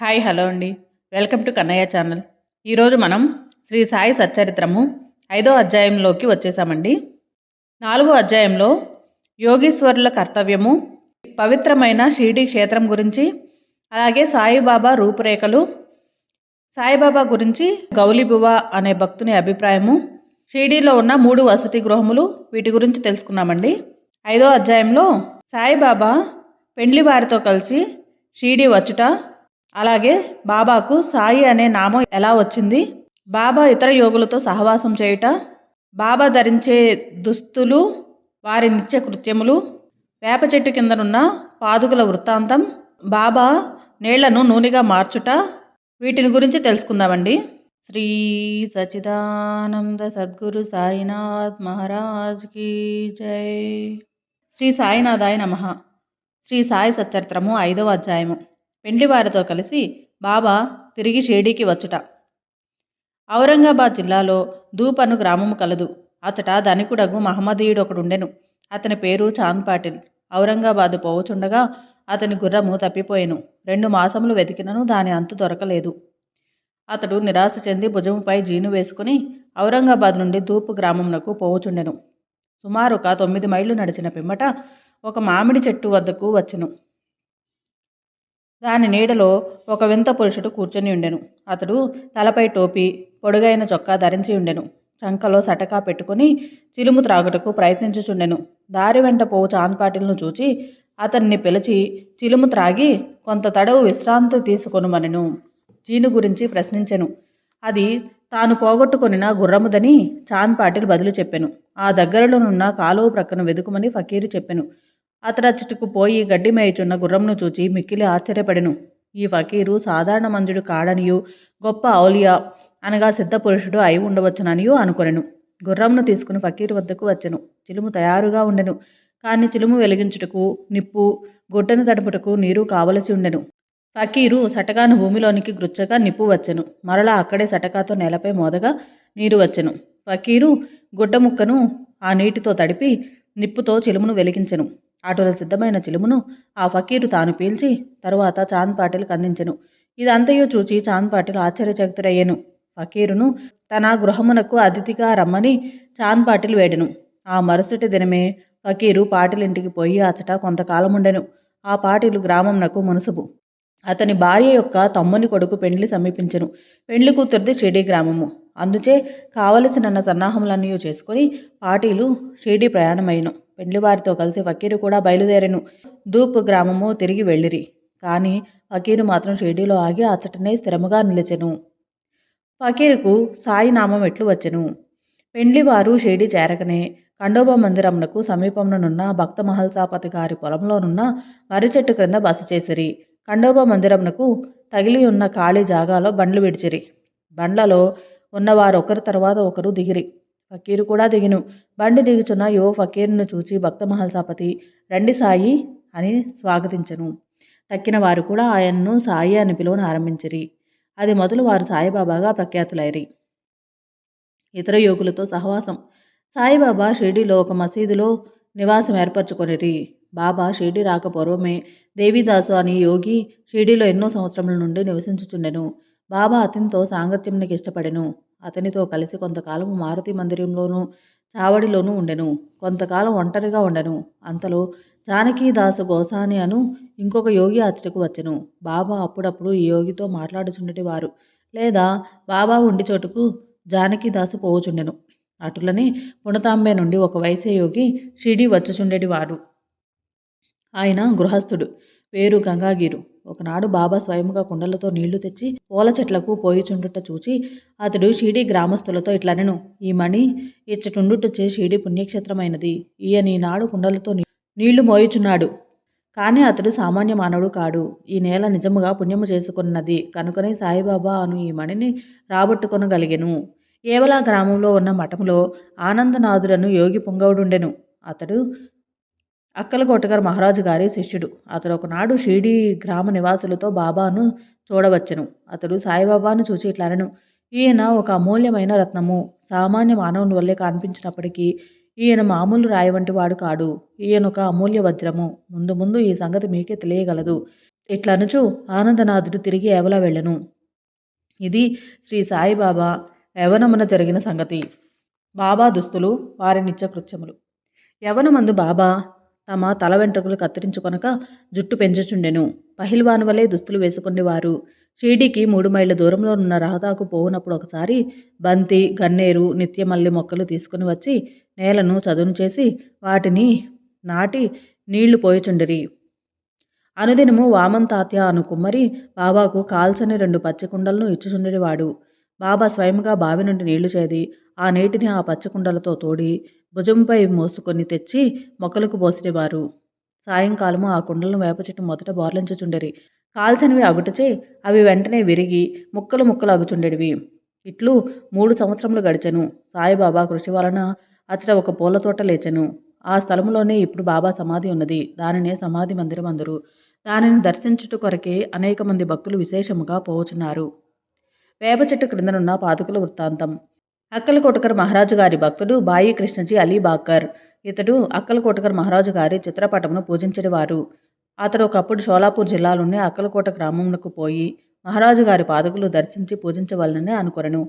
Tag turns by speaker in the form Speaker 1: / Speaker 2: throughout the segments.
Speaker 1: Hi hello అండి. Welcome to Kannayya channel. ఈరోజు మనం శ్రీ సాయి సచ్చరిత్రము ఐదో అధ్యాయంలోకి వచ్చేసామండి. నాలుగో అధ్యాయంలో యోగీశ్వరుల కర్తవ్యము పవిత్రమైన షిరిడి క్షేత్రం గురించి అలాగే సాయిబాబా రూపురేఖలు సాయిబాబా గురించి గౌలిబువ అనే భక్తుని అభిప్రాయము షిరిడీలో ఉన్న మూడు వసతి గృహములు వీటి గురించి తెలుసుకున్నామండి. ఐదో అధ్యాయంలో సాయిబాబా పెండ్లి వారితో కలిసి షిరిడి వచ్చుట అలాగే బాబాకు సాయి అనే నామం ఎలా వచ్చింది? బాబా ఇతర యోగులతో సహవాసం చేయుట బాబా ధరించే దుస్తులు వారి నిత్య కృత్యములు వేప చెట్టు కిందనున్న పాదుకుల వృత్తాంతం బాబా నీళ్ళను నూనెగా మార్చుట వీటిని గురించి తెలుసుకుందామండి. శ్రీ సచిదానంద సద్గురు సాయినాథ్ మహారాజ్ కీ జై. శ్రీ సాయినాథాయ నమ. శ్రీ సాయి సచ్చరిత్రము ఐదవ అధ్యాయము. పెండ్లివారితో కలిసి బాబా తిరిగి షిరిడీకి వచ్చుట. ఔరంగాబాద్ జిల్లాలో దూపను గ్రామము కలదు. అతట ధనికుడగు మహమ్మదీయుడు ఒకడుండెను అతని పేరు చాంద్ పాటిల్ ఔరంగాబాదు పోవుచుండగా అతని గుర్రము తప్పిపోయెను. రెండు మాసములు వెతికినను దాని అంతు దొరకలేదు. అతడు నిరాశ చెంది భుజముపై జీను వేసుకుని ఔరంగాబాద్ నుండి దూపు గ్రామమునకు పోవుచుండెను. సుమారు ఒక తొమ్మిది మైళ్ళు నడిచిన పిమ్మట ఒక మామిడి చెట్టు వద్దకు వచ్చెను. దాని నీడలో ఒక వింత పురుషుడు కూర్చొని ఉండెను. అతడు తలపై టోపీ పొడుగైన చొక్కా ధరించి ఉండెను. చంకలో సటకా పెట్టుకుని చిలుము త్రాగుటకు ప్రయత్నించుచుండెను. దారి వెంట పోవు చాన్పాటిల్ను చూచి అతన్ని పిలిచి చిలుము త్రాగి కొంత తడవు విశ్రాంతి తీసుకొనుమనెను. జీను గురించి ప్రశ్నించెను. అది తాను పోగొట్టుకొనిన గుర్రముదని చాంద్ పాటిల్ బదులు చెప్పెను. ఆ దగ్గరలోనున్న కాలువ ప్రక్కన వెదుకుమని ఫకీరు చెప్పెను. అతడచ్చటకు పోయి గడ్డి మేయుచున్న గుర్రంను చూచి మిక్కిలి ఆశ్చర్యపడెను. ఈ ఫకీరు సాధారణ మంజుడు కాడనియు గొప్ప ఔలియా అనగా సిద్ధపురుషుడు అయి ఉండవచ్చుననియు అనుకొనెను. గుర్రంను తీసుకుని ఫకీరు వద్దకు వచ్చెను. చిలుము తయారుగా ఉండెను. కానీ చిలుము వెలిగించుటకు నిప్పు గుడ్డను తడుపుటకు నీరు కావలసి ఉండెను. ఫకీరు సటకాను భూమిలోనికి గుచ్చగా నిప్పు వచ్చెను. మరలా అక్కడే సటకాతో నేలపై మోదగా నీరు వచ్చెను. ఫకీరు గుడ్డ ముక్కను ఆ నీటితో తడిపి నిప్పుతో చిలుమును వెలిగించెను. ఆటోల సిద్ధమైన చిలుమును ఆ ఫకీరు తాను పీల్చి తరువాత చాంద్ పాటిల్కి అందించెను. ఇదంతయో చూచి చాంద్ పాటిల్ ఆశ్చర్యచకితుడయ్యను. ఫకీరును తన గృహమునకు అతిథిగా రమ్మని చాంద్ పాటిల్ వేడెను. ఆ మరుసటి దినమే ఫకీరు పాటిలింటికి పోయి అచట కొంతకాలముండెను. ఆ పాటిలు గ్రామంనకు మునసుబు. అతని భార్య యొక్క తమ్ముని కొడుకు పెండ్లి సమీపించెను. పెండ్లి కూతురిది షిడీ గ్రామము. అందుచే కావలసిన సన్నాహములన్నీ చేసుకొని పాటీలు షిరిడి ప్రయాణమైను పెండ్లివారితో కలిసి ఫకీరు కూడా బయలుదేరెను. దూప్ గ్రామము తిరిగి వెళ్ళిరి. కానీ ఫకీరు మాత్రం షిర్డీలో ఆగి అచ్చటనే స్థిరముగా నిలిచెను. ఫకీరుకు సాయి నామం ఎట్లు వచ్చెను? పెండ్లివారు షిర్డీ చేరకనే ఖండోబ మందిరమునకు సమీపంలోనున్న భక్త మహల్సాపతి గారి పొలంలోనున్న మర్రి చెట్టు క్రింద బస చేసిరి. ఖండోబ మందిరమునకు తగిలి ఉన్న ఖాళీ జాగాలో బండ్లు విడిచిరి. బండ్లలో ఉన్నవారు ఒకరి తర్వాత ఒకరు దిగిరి. ఫకీరు కూడా దిగిను. బండి దిగుచున్న యో ఫకీరును చూచి భక్త మహల్సాపతి రండి సాయి అని స్వాగతించను. తక్కిన వారు కూడా ఆయన్ను సాయి అని పిలువను ఆరంభించిరి. అది మొదలు వారు సాయిబాబాగా ప్రఖ్యాతులైరి. ఇతర యోగులతో సహవాసం. సాయిబాబా షిర్డీలో ఒక మసీదులో నివాసం ఏర్పరచుకొనిరి. బాబా షిర్డీ రాక పూర్వమే దేవిదాసు అని యోగి షిర్డీలో ఎన్నో సంవత్సరముల నుండి నివసించుచుండెను. బాబా అతనితో సాంగత్యంనికి ఇష్టపడెను అతనితో కలిసి కొంతకాలం మారుతి మందిరంలోనూ చావడిలోనూ ఉండెను. కొంతకాలం ఒంటరిగా ఉండెను. అంతలో జానకీదాసు గోసాని అను ఇంకొక యోగి అచ్చటకు వచ్చెను. బాబా అప్పుడప్పుడు ఈ యోగితో మాట్లాడుచుండటి వారు లేదా బాబా ఉండి చోటుకు జానకీదాసు పోవుచుండెను. అటులని పుణతాంబే నుండి ఒక వైశ్య యోగి షిడి వచ్చుచుండేటి వారు ఆయన గృహస్థుడు. పేరు గంగాగిరు. ఒకనాడు బాబా స్వయముగా కుండలతో నీళ్ళు తెచ్చి పూల చెట్లకు పోయిచుండుట చూచి అతడు షీడి గ్రామస్తులతో ఇట్లనెను ఈ మణి ఇచ్చటుండుటచే షీడి పుణ్యక్షేత్రమైనది. ఈయన ఈనాడు కుండలతో నీళ్ళు మోయుచున్నాడు. కానీ అతడు సామాన్య మానవుడు కాడు. ఈ నేల నిజముగా పుణ్యము చేసుకున్నది. కనుకనే సాయిబాబా అను ఈ మణిని రాబట్టుకొనగలిగెను. ఏవలా గ్రామంలో ఉన్న మఠములో ఆనందనాథుడను యోగి పొంగవుడుండెను. అతడు అక్కలకోటగారు మహారాజు గారి శిష్యుడు. అతడు ఒకనాడు షిరిడి గ్రామ నివాసులతో బాబాను చూడవచ్చును. అతడు సాయిబాబాను చూసి ఇట్లనను. ఈయన ఒక అమూల్యమైన రత్నము. సామాన్య మానవుని వల్లే కనిపించినప్పటికీ ఈయన మామూలు రాయి వంటి వాడు కాడు. ఈయన ఒక అమూల్య వజ్రము. ముందు ముందు ఈ సంగతి మీకే తెలియగలదు. ఇట్లనుచు ఆనందనాథుడు తిరిగి ఏవలా వెళ్ళను. ఇది శ్రీ సాయిబాబా యవనమున జరిగిన సంగతి. బాబా దుస్తులు వారి నిత్యకృత్యములు. యవనమందు బాబా తమ తల వెంట్రుకలు కత్తిరించుకొనక జుట్టు పెంచుచుండెను. పహిల్వాను వలె దుస్తులు వేసుకునేవారు షీడీకి మూడు మైళ్ళ దూరంలో ఉన్న రహదాకు పోవునప్పుడు ఒకసారి బంతి గన్నేరు నిత్యమల్లి మొక్కలు తీసుకుని వచ్చి నేలను చదును చేసి వాటిని నాటి నీళ్ళు పోయిచుండిరి. అనుదినము వామన్ తాత్య అను కుమ్మరి బాబాకు కాల్చని రెండు పచ్చి కుండలను ఇచ్చుచుండేవాడు బాబా స్వయంగా బావి నుండి నీళ్ళు చేది. ఆ నీటిని ఆ పచ్చి కుండలతో తోడి భుజంపై మోసుకొని తెచ్చి మొక్కలకు పోసినవారు. సాయంకాలము ఆ కుండలను వేప చెట్టు మొదట బోర్లించుచుండెరి. కాల్చనివి అగుటచే అవి వెంటనే విరిగి ముక్కలు ముక్కలు అగుచుండెడివి. ఇట్లు మూడు సంవత్సరములు గడిచెను. సాయిబాబా కృషి వలన అచ్చట ఒక పూల తోట లేచెను. ఆ స్థలంలోనే ఇప్పుడు బాబా సమాధి ఉన్నది. దానినే సమాధి మందిరం అందరు. దానిని దర్శించుట కొరకే అనేక మంది భక్తులు విశేషముగా పోచున్నారు వేప చెట్టు క్రిందనున్న పాదుకుల వృత్తాంతం. అక్కలకోటకర్ మహారాజు గారి భక్తుడు బాయి కృష్ణజీ అలీ బాకర్ ఇతడు అక్కలకోటకర్ మహారాజు గారి చిత్రపటమును పూజించేవారు అతడు ఒకప్పుడు షోలాపూర్ జిల్లాలోని అక్కలకోట గ్రామమునకు పోయి మహారాజు గారి పాదకులు దర్శించి పూజించవలనని అనుకొరను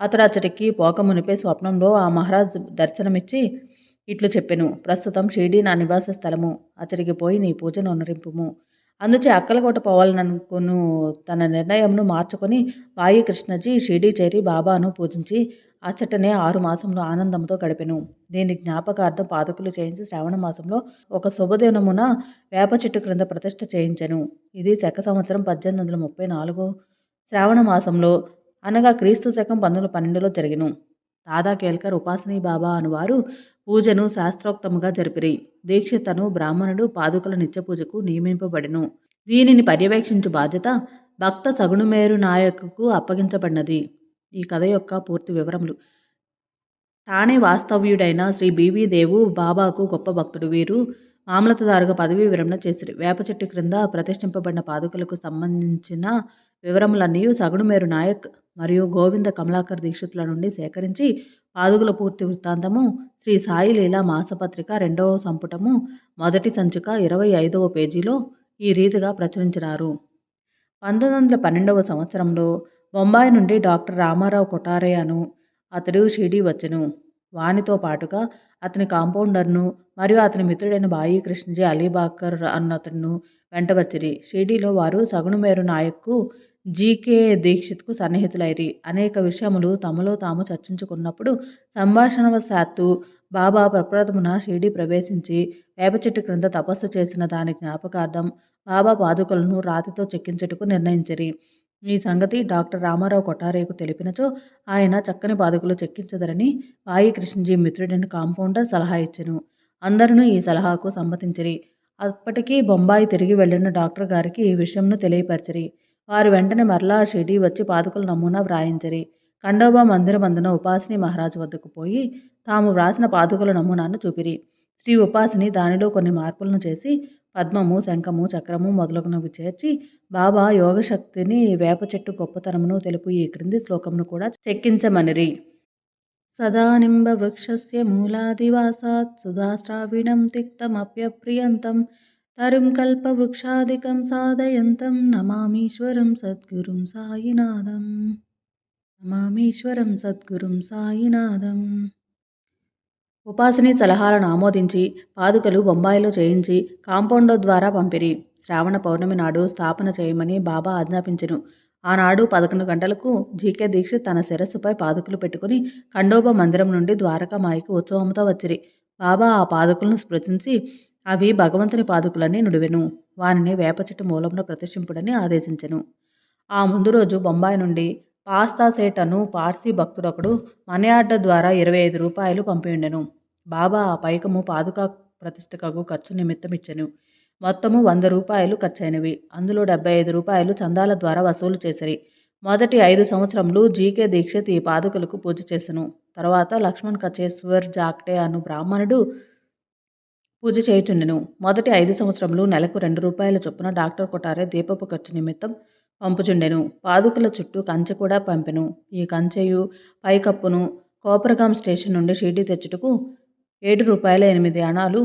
Speaker 1: అతడు అతడికి పోక మునిపే స్వప్నంలో ఆ మహారాజు దర్శనమిచ్చి ఇట్లు చెప్పెను. ప్రస్తుతం షిరిడి నా నివాస స్థలము. అతడికి పోయి నీ పూజను అనురింపుము. అందుచే అక్కలకోట పోవాలనుకును తన నిర్ణయంను మార్చుకొని బాయి కృష్ణజీ షిరిడి చేరి బాబాను పూజించి అచ్చటనే ఆరు మాసంలో ఆనందంతో గడిపెను. దీని జ్ఞాపకార్థం పాదకులు చేయించి శ్రావణ మాసంలో ఒక శుభదినమున వేప చెట్టు క్రింద ప్రతిష్ఠ చేయించెను. ఇది శక సంవత్సరం పద్దెనిమిది వందల ముప్పై నాలుగు శ్రావణ మాసంలో అనగా క్రీస్తు శకం పంతొమ్మిది పన్నెండులో జరిగిను. దాదా కేల్కర్ ఉపాసనీ బాబా అనువారు పూజను శాస్త్రోక్తముగా జరిపిరి. దీక్షితను బ్రాహ్మణుడు పాదుకల నిత్య పూజకు నియమింపబడెను. దీనిని పర్యవేక్షించు బాధ్యత భక్త సగుణమేరు నాయకుకు అప్పగించబడినది. ఈ కథ యొక్క పూర్తి వివరములు. తానే వాస్తవ్యుడైన శ్రీ బీవీ దేవు బాబాకు గొప్ప భక్తుడు వీరు. మామలతదారుగా పదవీ విరమణ చేసిరి. వేప చెట్టు క్రింద ప్రతిష్ఠింపబడిన పాదుకలకు సంబంధించిన వివరములన్నీ సగుడుమేరు నాయక్ మరియు గోవింద కమలాకర్ దీక్షితుల నుండి సేకరించి పాదుకుల పూర్తి వృత్తాంతము శ్రీ సాయి లీలా మాసపత్రిక రెండవ సంపుటము మొదటి సంచిక ఇరవై ఐదవ పేజీలో ఈ రీతిగా ప్రచురించినారు. పంతొమ్మిది వందల పన్నెండవ సంవత్సరంలో బొంబాయి నుండి డాక్టర్ రామారావు కొటారే అను అతడు షిరిడి వచ్చెను. వానితో పాటుగా అతని కాంపౌండర్ను మరియు అతని మిత్రుడైన బాయి కృష్ణజీ అలీబాకర్ అన్నతను వెంట వచ్చిరి. షిరిడీలో వారు సగుణమేరు నాయక్కు జీకే దీక్షిత్కు సన్నిహితులైరి. అనేక విషయములు తమలో తాము చర్చించుకున్నప్పుడు సంభాషణవశాత్తు బాబా ప్రప్రథమున షిరిడి ప్రవేశించి వేప చెట్టు క్రింద తపస్సు చేసిన దాని జ్ఞాపకార్థం బాబా పాదుకలను రాతితో చెక్కించుటకు నిర్ణయించిరి. ఈ సంగతి డాక్టర్ రామారావు కొట్టారేకు తెలిపినచో ఆయన చక్కని బాధకులు చెక్కించదరని వాయి కృష్ణజీ మిత్రుడైన కాంపౌండర్ సలహా ఇచ్చెను. అందరూ ఈ సలహాకు సమ్మతించిరి. అప్పటికీ బొంబాయి తిరిగి వెళ్ళిన డాక్టర్ గారికి ఈ విషయంను తెలియపరిచిరి. వారు వెంటనే మరలా షిరిడి వచ్చి పాదుకల నమూనా వ్రాయించరి. ఖండోబా మందిరమందున ఉపాసిని మహారాజు వద్దకు పోయి తాము వ్రాసిన పాదుకల నమూనాను చూపిరి. శ్రీ ఉపాసిని దానిలో కొన్ని మార్పులను చేసి పద్మము శంఖము చక్రము మొదలగునవి చేర్చి బాబా యోగశక్తిని వేప చెట్టు గొప్పతనమును తెలుపు ఈ క్రింది శ్లోకమును కూడా చెక్కించమనిరి. సదానింబ వృక్షస్య మూలాదివాసాత్ సుధాశ్రావిణం తిక్తమప్యప్రియంతం తరుం కల్పవృక్షాదికం సాధయంతం నమామీశ్వరం సద్గురుం సాయినాథం. నమామీశ్వరం సద్గురుం సాయినాథం. ఉపాసిని సలహాలను ఆమోదించి పాదుకలు బొంబాయిలో చేయించి కాంపౌండో ద్వారా పంపిరి. శ్రావణ పౌర్ణమి నాడు స్థాపన చేయమని బాబా ఆజ్ఞాపించెను. ఆనాడు పదకొండు గంటలకు జీకే దీక్షిత్ తన శిరస్సుపై పాదుకలు పెట్టుకుని ఖండోబ మందిరం నుండి ద్వారకామాయికి ఉత్సవంతో వచ్చిరి. బాబా ఆ పాదుకులను స్పృశించి అవి భగవంతుని పాదుకులని నుడివెను. వానిని వేప చెట్టు మూలంలో ప్రతిష్ఠింపుడని ఆదేశించెను. ఆ ముందు రోజు బొంబాయి నుండి పాస్తా సేట్ అను పార్సీ భక్తుడొకడు మనీ ఆర్డర్ ద్వారా ఇరవై ఐదు రూపాయలు పంపియుండెను. బాబా ఆ పైకము పాదుకా ప్రతిష్టకు ఖర్చు నిమిత్తం ఇచ్చెను మొత్తము వంద రూపాయలు ఖర్చైనవి. అందులో డెబ్బై ఐదు రూపాయలు చందాల ద్వారా వసూలు చేసిరి. మొదటి ఐదు సంవత్సరములు జీకే దీక్షిత్ ఈ పాదుకలకు పూజ చేసెను. తర్వాత లక్ష్మణ్ కచేశ్వర్ జాక్టే అను బ్రాహ్మణుడు పూజ చేయుచుండెను. మొదటి ఐదు సంవత్సరములు నెలకు రెండు రూపాయల చొప్పున డాక్టర్ కొటారే దీపపు ఖర్చు నిమిత్తం పంపుచుండెను. పాదుకల చుట్టూ కంచె కూడా పంపెను. ఈ కంచెయు పైకప్పును కోపరగాం స్టేషన్ నుండి షిరిడి తెచ్చుటకు ఏడు రూపాయల ఎనిమిది అణాలు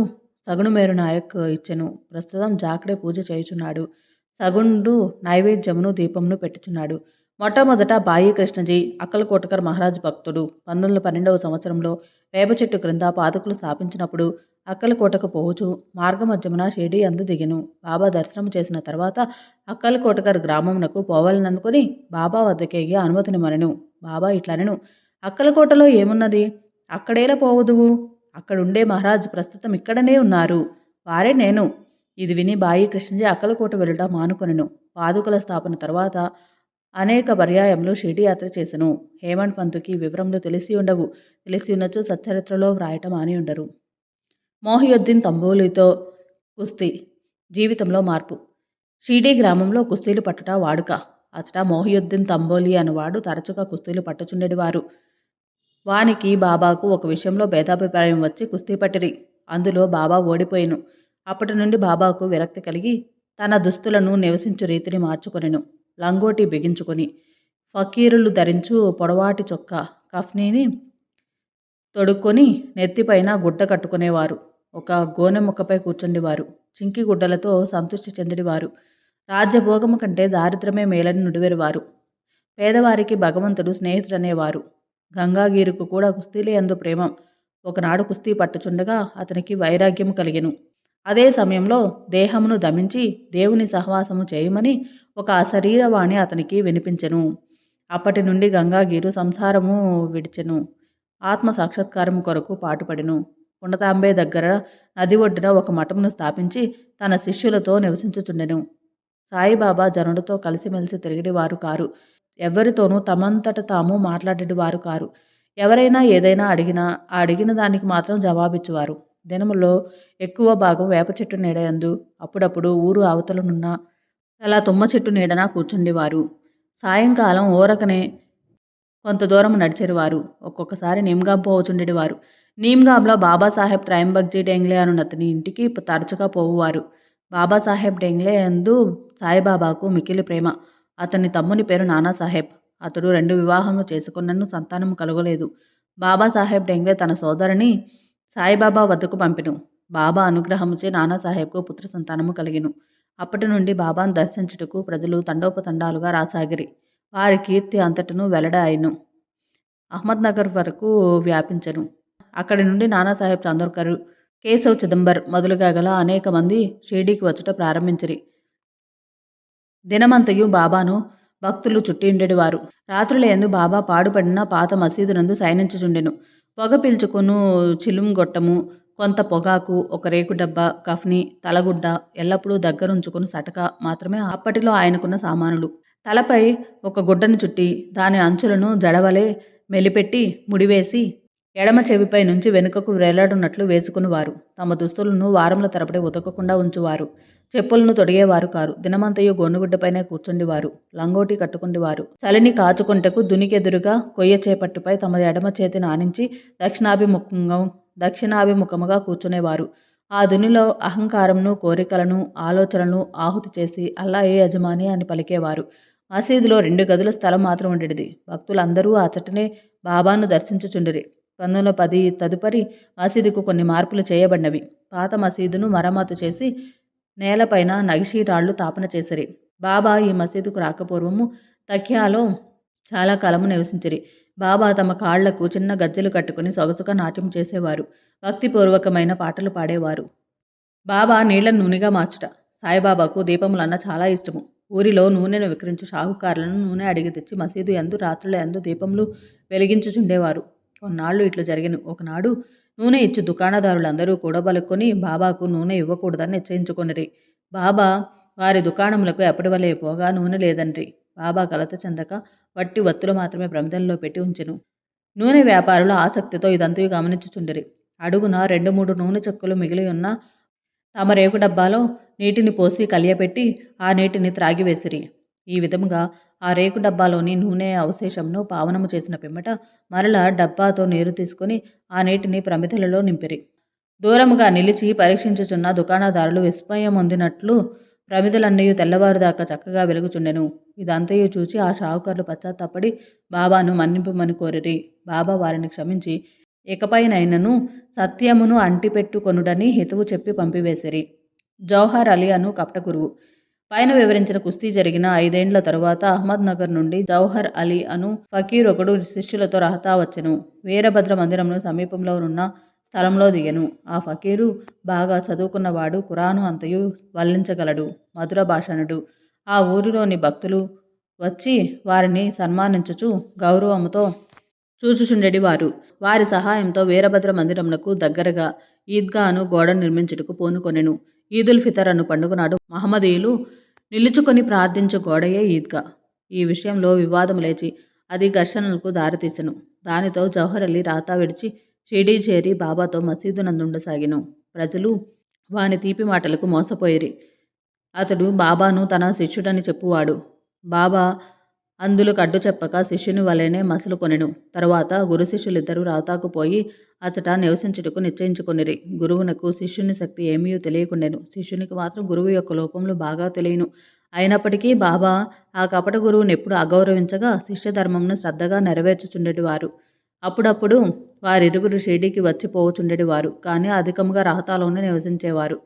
Speaker 1: సగుణుమేరు నాయక్ ఇచ్చెను. ప్రస్తుతం జాకడే పూజ చేయుచున్నాడు. సగుండు నైవేద్యమును దీపమును పెట్టుచున్నాడు. మొట్టమొదట బాయి కృష్ణజీ అక్కలకోటకర్ మహారాజు భక్తుడు. పంతొమ్మిది పన్నెండవ సంవత్సరంలో వేప చెట్టు క్రింద పాదుకులు స్థాపించినప్పుడు అక్కలకోటకు పోవచ్చు మార్గమధ్యమున షిరిడి అందు దిగెను. బాబా దర్శనం చేసిన తర్వాత అక్కలకోటకర్ గ్రామమునకు పోవాలననుకుని బాబా వద్దకేగి అనుమతిని మనను బాబా ఇట్లనెను. అక్కలకోటలో ఏమున్నది? అక్కడేలా పోవదువు? అక్కడుండే మహారాజు ప్రస్తుతం ఇక్కడనే ఉన్నారు. వారే నేను. ఇది విని బాయి కృష్ణజీ అక్కలకోట వెళ్ళుట మానుకొనెను. పాదుకల స్థాపన తర్వాత అనేక పర్యాయములు షిరిడి యాత్ర చేసెను. హేమంత్ పంతుకి వివరములు తెలిసి ఉండవు. తెలిసి ఉన్నచో సచ్చరిత్రలో వ్రాయటం ఆని ఉండరు. మోహియుద్దీన్ తంబోలితో కుస్తీ జీవితంలో మార్పు. షీడీ గ్రామంలో కుస్తీలు పట్టుట వాడుక. అచట మోహియుద్దీన్ తంబోలి అనువాడు తరచుగా కుస్తీలు పట్టుచుండేవారు. వానికి బాబాకు ఒక విషయంలో భేదాభిప్రాయం వచ్చి కుస్తీ పట్టిరి. అందులో బాబా ఓడిపోయిను. అప్పటి నుండి బాబాకు విరక్తి కలిగి తన దుస్తులను నివసించు రీతిని మార్చుకొనెను. లంగోటి బిగించుకొని ఫకీరులు ధరించు పొడవాటి చొక్కా కఫ్నీని తొడుక్కొని నెత్తిపైన గుడ్డ కట్టుకునేవారు. ఒక గోనె ముక్కపై కూర్చుండేవారు. చింకి గుడ్డలతో సంతృష్టి చెందిడివారు రాజ్యభోగము కంటే దారిద్రమే మేలని నుడివెరువారు. పేదవారికి భగవంతుడు స్నేహితుడనేవారు. గంగాగీరుకు కూడా కుస్తీలే అందు ప్రేమం. ఒకనాడు కుస్తీ పట్టుచుండగా అతనికి వైరాగ్యము కలిగెను. అదే సమయంలో దేహమును దమించి దేవుని సహవాసము చేయమని ఒక అశరీరవాణి అతనికి వినిపించెను. అప్పటి నుండి గంగాగీరు సంసారము విడిచెను. ఆత్మ సాక్షాత్కారం కొరకు పాటుపడెను. పుండతాంబే దగ్గర నది ఒడ్డున ఒక మఠమును స్థాపించి తన శిష్యులతో నివసించుచుండెను. సాయిబాబా జనుడితో కలిసిమెలిసి తిరిగిడివారు కారు. ఎవరితోనూ తమంతట తాము మాట్లాడేవారు కారు. ఎవరైనా ఏదైనా అడిగినా ఆ అడిగిన దానికి మాత్రం జవాబిచ్చేవారు. దినములో ఎక్కువ భాగం వేప చెట్టు నీడయందు అప్పుడప్పుడు ఊరు అవతలనున్న అలా తుమ్మ చెట్టు నీడన కూర్చుండేవారు. సాయంకాలం ఊరకనే కొంత దూరం నడిచేవారు ఒక్కొక్కసారి నిమ్గాం పోవచుండేవారు నీమ్గాంలో బాబాసాహెబ్ త్రయంబక్జీ డెంగ్లే అను అతని ఇంటికి తరచుగా పోవువారు. బాబాసాహెబ్ డెంగ్లే అందు సాయిబాబాకు మికిలి ప్రేమ. అతని తమ్ముని పేరు నానాసాహెబ్. అతడు రెండు వివాహము చేసుకున్నను సంతానం కలగలేదు. బాబాసాహెబ్ డెంగ్లే తన సోదరుని సాయిబాబా వద్దకు పంపెను. బాబా అనుగ్రహముచే నానాసాహెబ్కు పుత్ర సంతానము కలిగిను. అప్పటి నుండి బాబాను దర్శించుటకు ప్రజలు తండోపతండాలుగా రాసాగిరి. వారి కీర్తి అంతటను వెల్లడాయను. అహ్మద్నగర్ వరకు వ్యాపించెను. అక్కడి నుండి నానాసాహెబ్ చాందోర్కర్ కేశవ్ చిదంబర్ మొదలుగా గల అనేక మంది షిర్డీకి వచ్చుట ప్రారంభించిరి. దినమంతయు బాబాను భక్తులు చుట్టిండేవారు రాత్రుల ఎందు బాబా పాడుపడిన పాత మసీదునందు శయనించుచుండెను పొగ పీల్చుకొను చిలుం గొట్టము కొంత పొగాకు ఒక రేకు డబ్బా కఫ్ని తలగుడ్డ ఎల్లప్పుడూ దగ్గరుంచుకుని సటక మాత్రమే అప్పటిలో ఆయనకున్న సామానులు. తలపై ఒక గుడ్డను చుట్టి దాని అంచులను జడవలే మెలిపెట్టి ముడివేసి ఎడమ చెవిపై నుంచి వెనుకకు వేలాడున్నట్లు వేసుకునివారు. తమ దుస్తులను వారముల తరబడి ఉతకకుండా ఉంచువారు. చెప్పులను తొడిగేవారు కారు. దినమంతయు గొన్నుగుడ్డపైనే కూర్చుండివారు. లంగోటి కట్టుకుండివారు. చలిని కాచుకుంటకు దునికెదురుగా కొయ్య చేపట్టుపై తమ ఎడమ చేతిని ఆనించి దక్షిణాభిముఖంగా దక్షిణాభిముఖముగా కూర్చునేవారు. ఆ దునిలో అహంకారంను కోరికలను ఆలోచనలను ఆహుతి చేసి అల్లా ఏ యజమాని అని పలికేవారు. మసీదులో రెండు గదుల స్థలం మాత్రం ఉండేది భక్తులందరూ ఆ చట్టనే బాబాను దర్శించుచుండిరి. పంతొమ్మిది వందల పది తదుపరి మసీదుకు కొన్ని మార్పులు చేయబడినవి. పాత మసీదును మరమ్మతు చేసి నేలపైన నగిషీ రాళ్ళు తాపన చేసిరి. బాబా ఈ మసీదుకు రాకపూర్వము తఖ్యాలో చాలా కాలము నివసించిరి. బాబా తమ కాళ్ళకు చిన్న గజ్జెలు కట్టుకుని సొగసుగా నాట్యం చేసేవారు. భక్తిపూర్వకమైన పాటలు పాడేవారు. బాబా నీళ్ళను నూనెగా మార్చుట. సాయిబాబాకు దీపములన్న చాలా ఇష్టము. ఊరిలో నూనెను విక్రించు షాహుకారులను నూనె అడిగి తెచ్చి మసీదు ఎందు రాత్రుల ఎందు దీపములు వెలిగించుచుండేవారు. కొన్నాళ్ళు ఇట్లు జరిగిన ఒకనాడు నూనె ఇచ్చి దుకాణదారులందరూ కూడబలుక్కొని బాబాకు నూనె ఇవ్వకూడదని నిశ్చయించుకొనిరి. బాబా వారి దుకాణములకు ఎప్పటి వలె పోగా నూనె లేదండ్రి? బాబా కలత చెందక వట్టి వత్తులు మాత్రమే ప్రమిదల్లో పెట్టి ఉంచెను. నూనె వ్యాపారులు ఆసక్తితో ఇదంతయు గమనించుచుండిరి. అడుగున రెండు మూడు నూనె చెక్కులు మిగిలి ఉన్న తమ రేకు డబ్బాలో నీటిని పోసి కలియపెట్టి ఆ నీటిని త్రాగివేసిరి ఈ విధముగా ఆ రేకు డబ్బాలోని నూనె అవశేషంను పావనము చేసిన పిమ్మట మరల డబ్బాతో నీరు తీసుకుని ఆ నీటిని ప్రమిదలలో నింపిరి. దూరముగా నిలిచి పరీక్షించుచున్న దుకాణదారులు విస్మయం పొందినట్లు ప్రమిదలన్నీ తెల్లవారుదాకా చక్కగా వెలుగుచుండెను. ఇదంతయు చూచి ఆ షావుకారులు పశ్చాత్తాపడి బాబాను మన్నింపమని కోరిరి. బాబా వారిని క్షమించి ఇకపైనైనను సత్యమును అంటిపెట్టుకొనుడని హితువు చెప్పి పంపివేసిరి. జౌహర్ అలీ అను కప్టగురువు. పైన వివరించిన కుస్తీ జరిగిన ఐదేండ్ల తరువాత అహ్మద్నగర్ నుండి జౌహర్ అలీ అను ఫకీర్ ఒకడు శిష్యులతో రహతా వచ్చెను. వీరభద్ర మందిరమును సమీపంలో ఉన్న స్థలంలో దిగెను. ఆ ఫకీరు బాగా చదువుకున్నవాడు కురాను అంతయు వల్లించగలడు మధుర భాషణుడు ఆ ఊరిలోని భక్తులు వచ్చి వారిని సన్మానించుచు గౌరవముతో చూచుచుండెడి వారు. వారి సహాయంతో వీరభద్ర మందిరమునకు దగ్గరగా ఈద్గాను గోడ నిర్మించుటకు పూనుకొనెను. ఈదుల్ ఫితర్ అను పండుగ నాడు మహమ్మదీయులు నిలుచుకొని ప్రార్థించు గోడయే ఈద్గా. ఈ విషయంలో వివాదం లేచి అది ఘర్షణలకు దారితీసెను. దానితో జవహర్ అలీ రాతా విడిచి షిరిడీ చేరి బాబాతో మసీదు నందుండసాగిను ప్రజలు వాని తీపి మాటలకు మోసపోయిరి. అతడు బాబాను తన శిష్యుడని చెప్పువాడు. బాబా అందులో అడ్డు చెప్పక శిష్యుని వలెనే మసలు కొనెను. తరువాత గురు శిష్యులిద్దరూ రాతాకు పోయి అచట నివసించుటకు నిశ్చయించుకొనిరి. గురువునకు శిష్యుని శక్తి ఏమీ తెలియకుండెను. శిష్యునికి మాత్రం గురువు యొక్క లోపములు బాగా తెలియను. అయినప్పటికీ బాబా ఆ కపట గురువుని ఎప్పుడు అగౌరవించగా శిష్య ధర్మంను శ్రద్ధగా నెరవేర్చుచుండేటివారు అప్పుడప్పుడు వారిరువురు షిరిడీకి వచ్చి పోవుచుండేటివారు కానీ అధికంగా రహతాలోనే నివసించేవారు.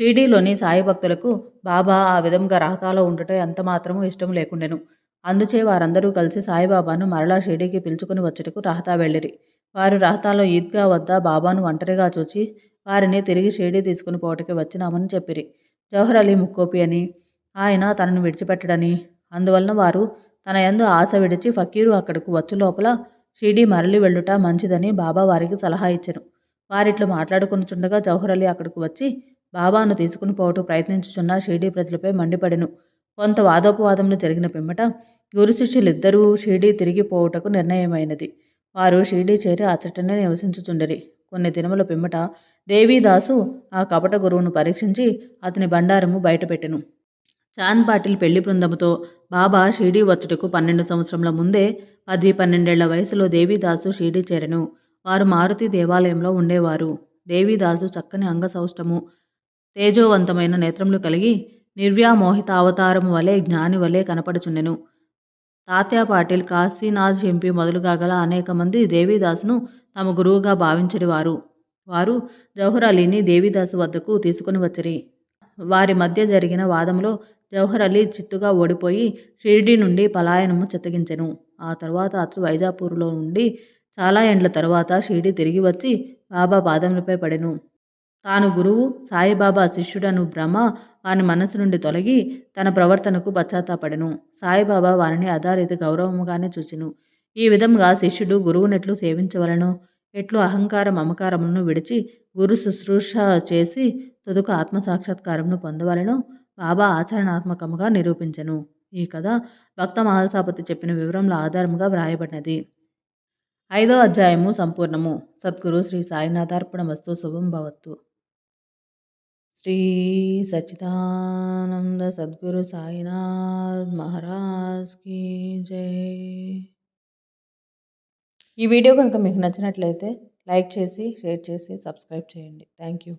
Speaker 1: షిరిడీలోని సాయి భక్తులకు బాబా ఆ విధంగా రహతాలో ఉండటం ఎంత మాత్రమూ ఇష్టం లేకుండెను. అందుచే వారందరూ కలిసి సాయిబాబాను మరలా షిరిడీకి పిలుచుకుని వచ్చుటకు రహతా వెళ్ళిరి. వారు రహతాలో ఈద్గా వద్ద బాబాను ఒంటరిగా చూచి వారిని తిరిగి షిరిడీ తీసుకుని పోవటకి వచ్చినామని చెప్పిరి. జవహర్ అలీ ముక్కోపి అని ఆయన తనను విడిచిపెట్టడని అందువలన వారు తన యందు ఆశ విడిచి ఫకీరు అక్కడకు వచ్చు లోపల షిరిడీ మరలి వెళ్ళుట మంచిదని బాబా వారికి సలహా ఇచ్చెను. వారిట్లు మాట్లాడుకునిచుండగా జవహర్ అలీ అక్కడకు వచ్చి బాబాను తీసుకుని పోవటం ప్రయత్నించుచున్న షిరిడీ ప్రజలపై మండిపడెను. కొంత వాదోపవాదములు జరిగిన పిమ్మట గురు శిష్యులిద్దరూ షిరిడీ తిరిగిపోవుటకు నిర్ణయమైనది. వారు షిరిడీ చేరి అచ్చటనే నివసించుచుండరి. కొన్ని దినముల పిమ్మట దేవీదాసు ఆ కపట గురువును పరీక్షించి అతని బండారము బయటపెట్టెను. చాంద్ పాటిల్ పెళ్ళి బృందముతో బాబా షిరిడీ వచ్చుటకు పన్నెండు సంవత్సరముల ముందే పది పన్నెండేళ్ళ వయసులో దేవీదాసు షిరిడీ చేరెను. వారు మారుతి దేవాలయంలో ఉండేవారు. దేవీదాసు చక్కని అంగసౌష్టము తేజోవంతమైన నేత్రములు కలిగి నిర్వ్యామోహిత అవతారము వలె జ్ఞాని వలె కనపడుచుండెను. తాత్యా పాటిల్ కాశీనాథ్ ఎంపీ మొదలుగా గల అనేక మంది దేవీదాసును తమ గురువుగా భావించడివారు వారు. జవహర్ అలీని దేవీదాసు వద్దకు తీసుకుని వచ్చిరి. వారి మధ్య జరిగిన వాదంలో జవహర్ అలీ చిత్తుగా ఓడిపోయి షిరిడి నుండి పలాయనము చెత్తగించెను. ఆ తర్వాత అతడు వైజాపూర్లో ఉండి చాలా ఏండ్ల తరువాత షిరిడి తిరిగి వచ్చి బాబా పాదములపై పడెను. తాను గురువు సాయిబాబా శిష్యుడను భ్రమ వాని మనసు నుండి తొలగి తన ప్రవర్తనకు పశ్చాత్తాపడెను. సాయిబాబా వారిని అధారిత గౌరవముగానే చూచెను. ఈ విధంగా శిష్యుడు గురువునెట్లు సేవించవలను. ఎట్లు అహంకార మమకారములను విడిచి గురు శుశ్రూష చేసి తుదుకు ఆత్మసాక్షాత్కారమును పొందవలనో. బాబా ఆచరణాత్మకముగా నిరూపించెను. ఈ కథ భక్త మహాసాపతి చెప్పిన వివరముల ఆధారముగా వ్రాయబడినది. ఐదో అధ్యాయము సంపూర్ణము. సద్గురు శ్రీ సాయినాథార్పణమస్తు శుభం భవత్తు. శ్రీ సచిదానంద సద్గురు సాయినాథ్ మహారాజ్ కీ జై. ఈ వీడియో కనుక మీకు నచ్చినట్లయితే లైక్ చేసి షేర్ చేసి సబ్స్క్రైబ్ చేయండి. Thank you.